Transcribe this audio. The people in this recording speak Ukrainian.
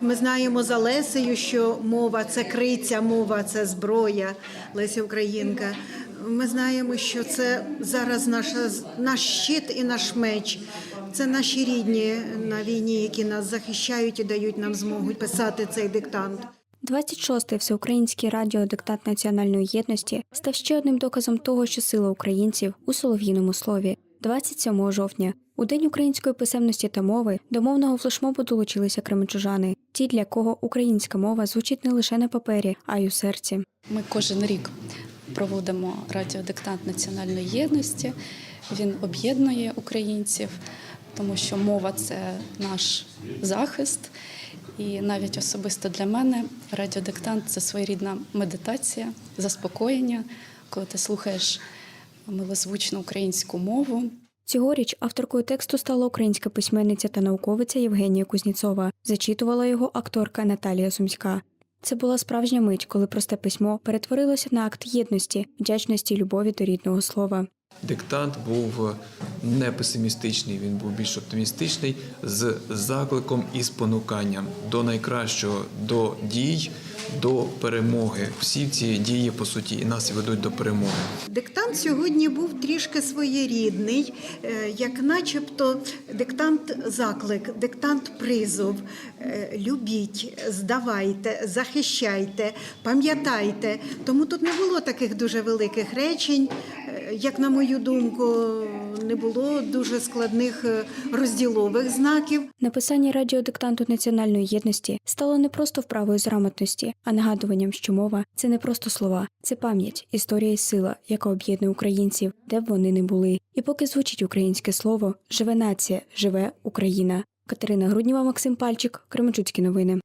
Ми знаємо за Лесею, що мова це криця, мова це зброя. Леся Українка. Ми знаємо, що це зараз наша наш щит і наш меч. Це наші рідні на війні, які нас захищають і дають нам змогу писати цей диктант. 26-й всеукраїнський радіодиктант національної єдності став ще одним доказом того, що сила українців у солов'їному слові. 27 жовтня, у день української писемності та мови, до мовного флешмобу долучилися кременчужани, ті, для кого українська мова звучить не лише на папері, а й у серці. Ми кожен рік проводимо радіодиктант національної єдності. Він об'єднує українців, тому що мова це наш захист. І навіть особисто для мене радіодиктант це своєрідна медитація, заспокоєння, коли ти слухаєш милозвучну українську мову. Цьогоріч авторкою тексту стала українська письменниця та науковиця Євгенія Кузніцова. Зачитувала його акторка Наталія Сумська. Це була справжня мить, коли просте письмо перетворилося на акт єдності, вдячності й любові до рідного слова. Диктант був не песимістичний, він був більш оптимістичний з закликом і спонуканням до найкращого, до дій, до перемоги. Всі ці дії, по суті, і нас ведуть до перемоги. Диктант сьогодні був трішки своєрідний, е, як начебто диктант заклик, диктант призов. Е, Любіть, здавайте, захищайте, пам'ятайте. Тому тут не було таких дуже великих речень. Е, Як на мою думку, не було дуже складних розділових знаків. Написання радіодиктанту національної єдності стало не просто вправою з грамотності, а нагадуванням, що мова це не просто слова, це пам'ять, історія і сила, яка об'єднує українців, де б вони не були. І поки звучить українське слово, живе нація, живе Україна. Катерина Грудніва, Максим Пальчик, Кременчуцькі новини.